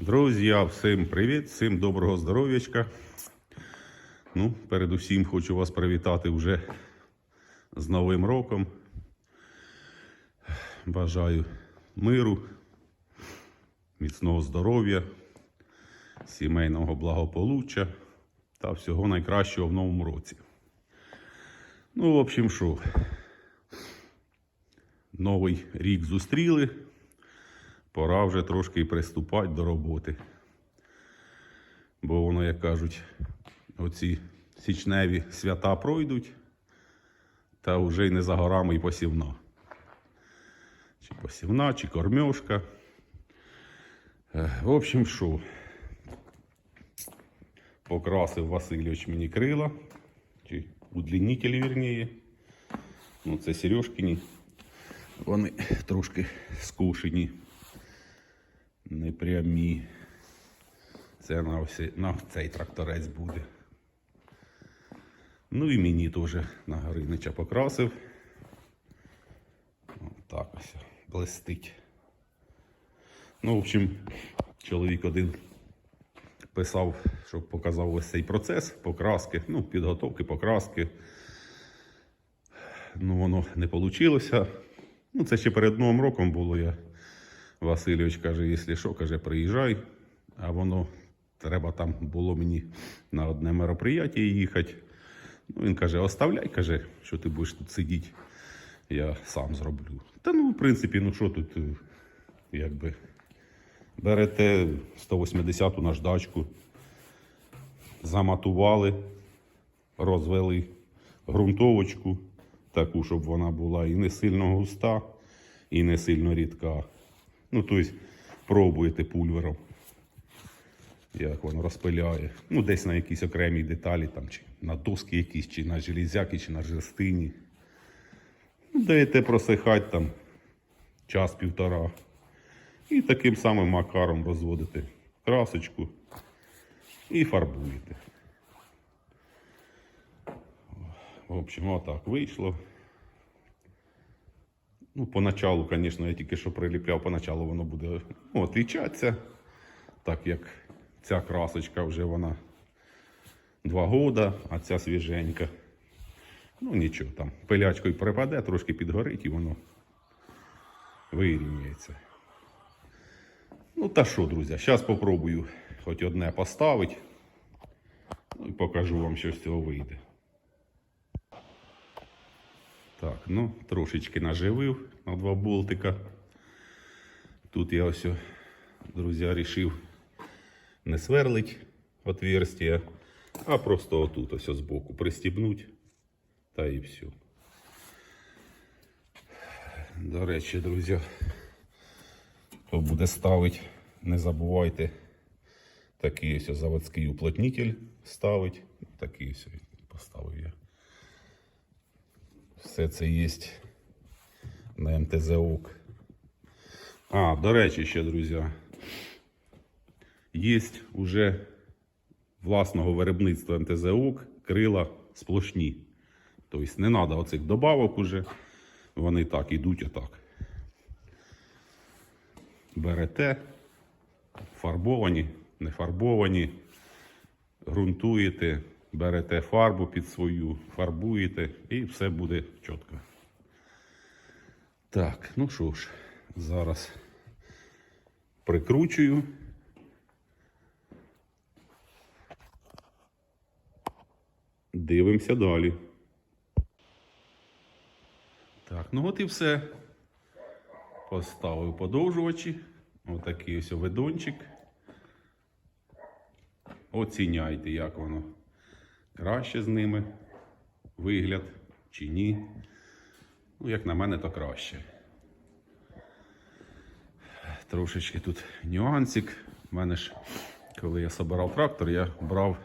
Друзі, всім привіт, всім доброго здоров'ячка. Ну, передусім хочу вас привітати вже з Новим роком. Бажаю миру, міцного здоров'я, сімейного благополуччя та всього найкращого в новому році. Ну, в общем, що, новий рік зустріли. Пора вже трошки і приступати до роботи. Бо воно, як кажуть, оці січневі свята пройдуть, та вже й не за горами і посівна. Чи посівна, чи кормьошка. Е, В общем, що? Покрасив Васильович мені крила, чи удлінителі, вірніше. Ну, це Сережкині. Вони трошки скушені не прямі. Це на, всі, на цей тракторець буде. Ну і мені теж на Гринича покрасив. Так ось блистить. Ну, в общем, чоловік один писав, щоб показав ось цей процес покраски, ну, підготовки, покраски. Ну, воно не вийшло. Ну, це ще перед Новим роком було. Я Васильович каже, якщо що, каже, приїжджай. А воно треба там було мені на одне мероприятие їхати. Ну, він каже, оставляй, каже, що ти будеш тут сидіти. Я сам зроблю. Та ну, в принципі, ну що тут, е, якби берете 180-ту наждачку, заматували, розвели ґрунтовочку, таку, щоб вона була і не сильно густа, і не сильно рідка. Ну, тобто, пробуєте пульвером, як воно розпиляє. Ну, десь на якісь окремі деталі, там, чи на доски якісь, чи на железяки, чи на жерстині. Ну, Даєте просихати там час-півтора. І таким самим макаром розводите красочку і фарбуєте. В общем, отак вийшло. Ну, поначалу, звісно, я тільки що приліпляв, поначалу воно буде ну, отлічатися, так як ця красочка вже вона два года, а ця свіженька. Ну нічого, там пилячкою припаде, трошки підгорить і воно вирівняється. Ну та що, друзі, зараз спробую хоч одне поставити. Ну і покажу вам, що з цього вийде. Так, ну, трошечки наживив на два болтика. Тут я ось, друзі, вирішив не сверлить отверстие, а просто отут ось збоку пристібнуть та і все. До речі, друзі, хто буде ставити, не забувайте такий ось заводський уплотнитель ставить. Такий ось поставив я. Все це є на МТЗ-ОК. А, до речі, ще, друзі, є уже власного виробництва МТЗ-ОК крила сплошні. Тобто не треба оцих добавок уже. Вони так ідуть отак. Берете, фарбовані, не фарбовані, ґрунтуєте, берете фарбу під свою, фарбуєте і все буде чітко. Так, ну що ж, зараз прикручую. Дивимося далі. Так, ну от і все. Поставив подовжувачі. Отакий ось ведончик. Оціняйте, як воно краще з ними вигляд чи ні. Ну, як на мене, то краще. Трошечки тут нюансик. У мене ж, коли я собирав трактор, я брав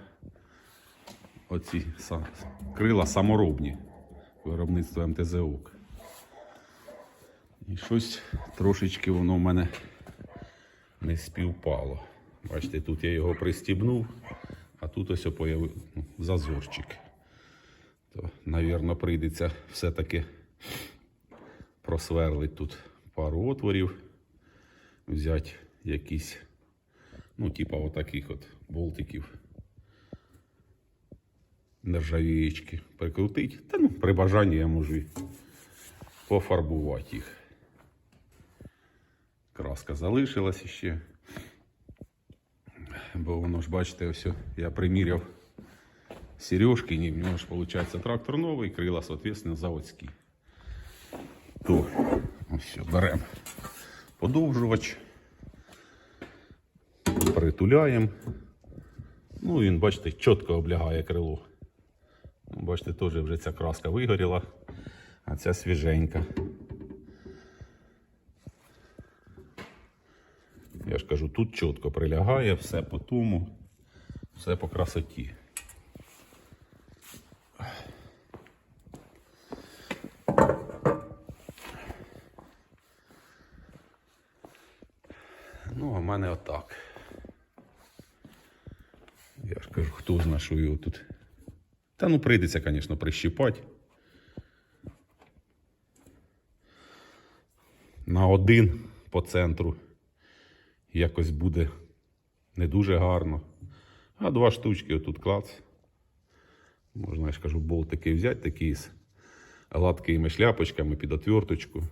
оці крила саморобні виробництва МТЗОК. І щось трошечки воно в мене не співпало. Бачите, тут я його пристібнув, а тут ось появив ну, зазорчик. То, навірно, прийдеться все-таки просверлити тут пару отворів, взяти якісь Ну, типа отаких от болтиків. Нержавієчки прикрутить. Та ну, при бажанні я можу пофарбувати їх. Краска залишилась ще. Бо воно ж, бачите, ось я приміряв сережки, ні, в нього ж виходить трактор новий, крила, соответственно, заводські. То ось беремо подовжувач, притуляємо. Ну, він, бачите, чітко облягає крило. Ну, Бачите, теж вже ця краска вигоріла, а ця свіженька. Я ж кажу, тут чітко прилягає, все по тому, все по красоті. Ну, а в мене отак. Я ж кажу, хто знає, що його тут. Та ну прийдеться, звісно, прищіпати. На один по центру якось буде не дуже гарно. А два штучки отут клац. Можна, я ж кажу, болтики взяти такі з гладкими шляпочками під отверточку.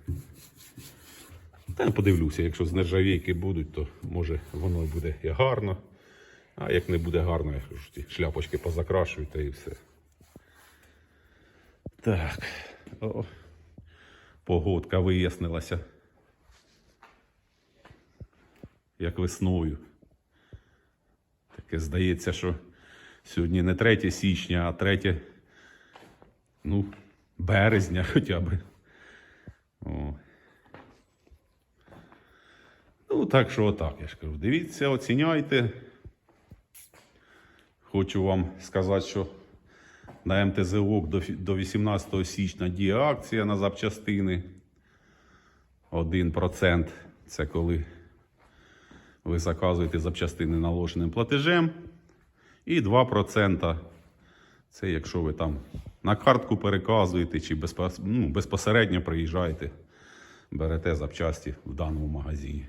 Та я подивлюся, якщо з нержавійки будуть, то може воно буде і гарно. А як не буде гарно, я кажу, ті шляпочки позакрашую та і все. Так. О, погодка вияснилася. Як весною. Таке здається, що сьогодні не 3 січня, а 3 ну, березня хоча б. О. Ну, так що отак, я ж кажу. Дивіться, оціняйте. Хочу вам сказати, що на МТЗОК до, до 18 січня діє акція на запчастини. 1% це коли ви заказуєте запчастини наложеним платежем. І 2% це якщо ви там на картку переказуєте чи ну, безпосередньо приїжджаєте, берете запчасті в даному магазині.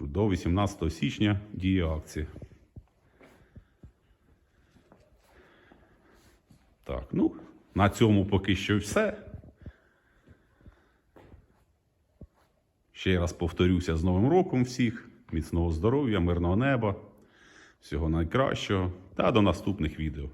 До 18 січня діє акція. Так, ну, на цьому поки що все. Ще раз повторюся з Новим роком всіх. Міцного здоров'я, мирного неба, всього найкращого та до наступних відео.